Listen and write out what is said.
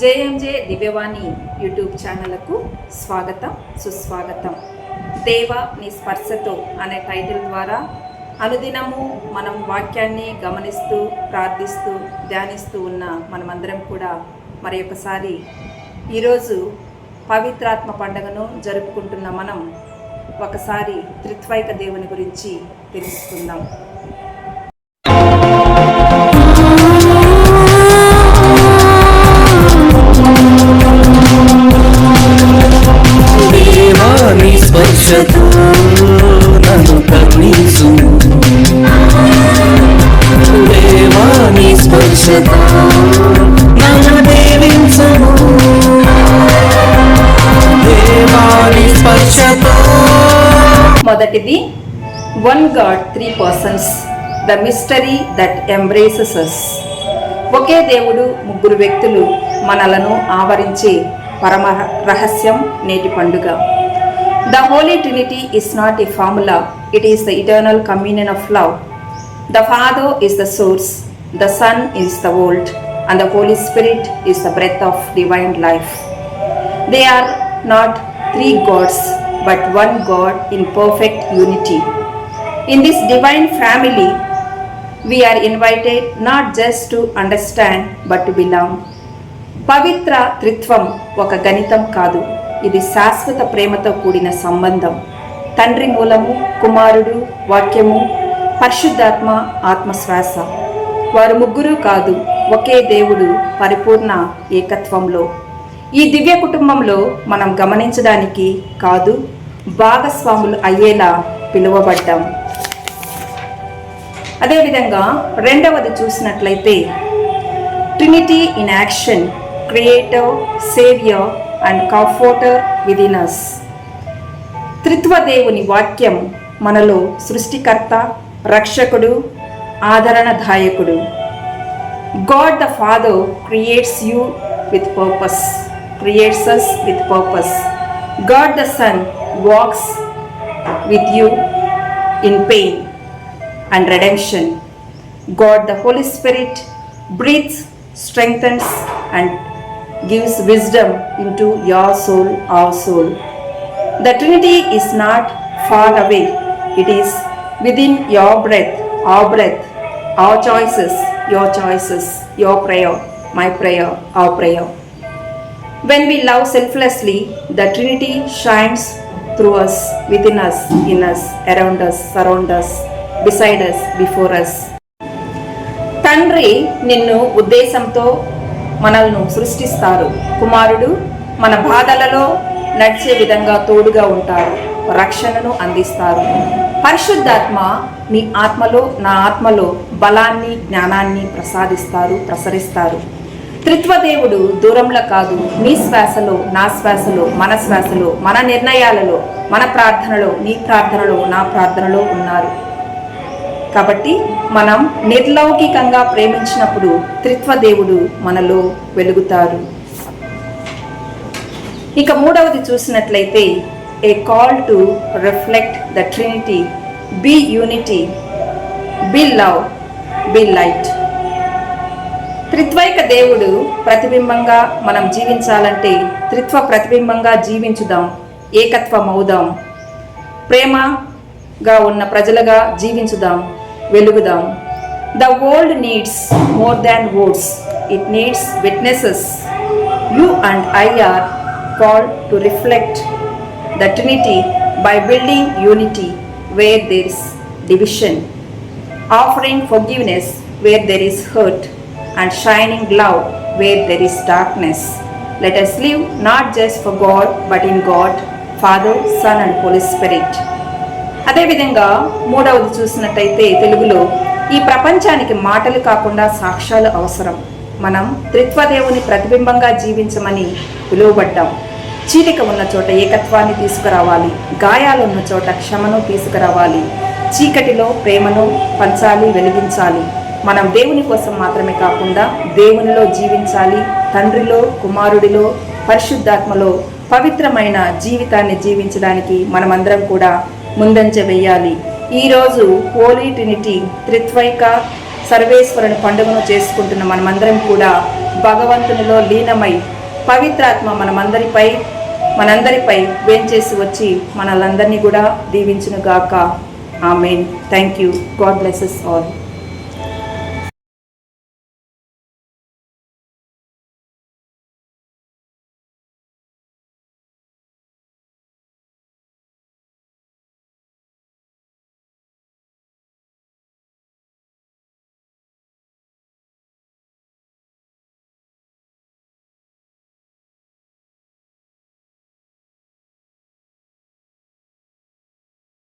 JMJ దివ్యవాణి YouTube ఛానళ్ళకు స్వాగతం సుస్వాగతం. దేవ నీ స్పర్శతో అనే టైటిల్ ద్వారా అనుదినము మనం వాక్యాన్ని గమనిస్తూ ప్రార్థిస్తూ ధ్యానిస్తూ ఉన్న మనమందరం కూడా మరి ఒకసారి ఈరోజు పవిత్రాత్మ పండుగను జరుపుకుంటున్న మనం ఒకసారి త్రిత్వైక దేవుని గురించి తెలుసుకుందాం. నన్ను దేవాని స్పర్శతో మొదటిది one God three persons the mystery that embraces us ఒకే దేవుడు ముగ్గురు వ్యక్తులు మనలను ఆవరించే పరమ రహస్యం నేటి పండుగ. The holy trinity is not a formula it is the eternal communion of love the father is the source the son is the word and the holy spirit is the breath of divine life They are not three gods, but one God in perfect unity. In this divine family, we are invited not just to understand, but to belong. పవిత్ర త్రిత్వం ఒక గణితం కాదు ఇది శాశ్వత ప్రేమతో కూడిన సంబంధం తండ్రి మూలము కుమారుడు వాక్యము పరిశుద్ధాత్మ ఆత్మశ్వాస వారు ముగ్గురు కాదు ఒకే దేవుడు పరిపూర్ణ ఏకత్వంలో. ఈ దివ్య కుటుంబంలో మనం గమనించడానికి కాదు భాగస్వాములు అయ్యేలా పిలువబడ్డాం. అదేవిధంగా రెండవది చూసినట్లయితే trinity in action creator saviour and comforter విదినస్ త్రిత్వదేవుని త్రిత్వ దేవుని వాక్యం మనలో సృష్టికర్త రక్షకుడు ఆదరణదాయకుడు God the father creates you with purpose creates us with purpose God the son walks with you in pain and redemption. God the Holy Spirit breathes, strengthens, and gives wisdom into your soul, our soul. The Trinity is not far away, it is within your breath, Our breath, our choices, your choices, your prayer, my prayer, our prayer. When we love selflessly, the Trinity shines through us, within us, in us, around us, surround us, beside us, before us. తండ్రి నిన్ను ఉద్దేశంతో మనల్ని సృష్టిస్తారు కుమారుడు మన బాధలలో నడిచే విధంగా తోడుగా ఉంటారు రక్షణను అందిస్తారు. పరిశుద్ధాత్మ నీ ఆత్మలో నా ఆత్మలో బలాన్ని జ్ఞానాన్ని ప్రసాదిస్తారు ప్రసరిస్తారు. త్రిత్వదేవుడు దూరంలో కాదు. నీ శ్వాసలో నా శ్వాసలో మన శ్వాసలో మన నిర్ణయాలలో మన ప్రార్థనలో నీ ప్రార్థనలో నా ప్రార్థనలో ఉన్నారు. కాబట్టి మనం నిర్లౌకికంగా ప్రేమించినప్పుడు త్రిత్వదేవుడు మనలో వెలుగుతారు ఇక మూడవది చూసినట్లయితే a call to reflect the trinity be unity be love be light త్రిత్వైక దేవుడు ప్రతిబింబంగా మనం జీవించాలంటే త్రిత్వ ప్రతిబింబంగా జీవించుదాం ఏకత్వం అవుదాం ప్రేమగా ఉన్న ప్రజలుగా జీవించుదాం వెలుగుదాం. The world needs more than words it needs witnesses you and I are call to reflect the trinity by building unity where there is division offering forgiveness where there is hurt, and shining love where there is darkness. Let us live not just for God, but in God, Father, Son, and Holy Spirit. అదేవిధంగా మూడవది చూసినట్టయితే తెలుగులో ఈ ప్రపంచానికి మాటలు కాకుండా సాక్ష్యాలు అవసరం మనం త్రిత్వదేవుని ప్రతిబింబంగా జీవించమని పిలువబడ్డాం చీలిక ఉన్న చోట ఏకత్వాన్ని తీసుకురావాలి. గాయాలున్న చోట క్షమను తీసుకురావాలి. చీకటిలో ప్రేమను పంచాలి వెలిగించాలి. మనం దేవుని కోసం మాత్రమే కాకుండా దేవునిలో జీవించాలి. తండ్రిలో కుమారుడిలో పరిశుద్ధాత్మలో పవిత్రమైన జీవితాన్ని జీవించడానికి మనమందరం కూడా ముందంజ వేయాలి. ఈరోజు హోలీ ట్రినిటీ త్రిత్వైక సర్వేశ్వరుని పండుగను చేసుకుంటున్న మనమందరం కూడా భగవంతునిలో లీనమై పవిత్రాత్మ మనమందరిపై మనందరిపై వేంచేసి వచ్చి మనలందరినీ కూడా దీవించును గాక amen. Thank you God blesses all.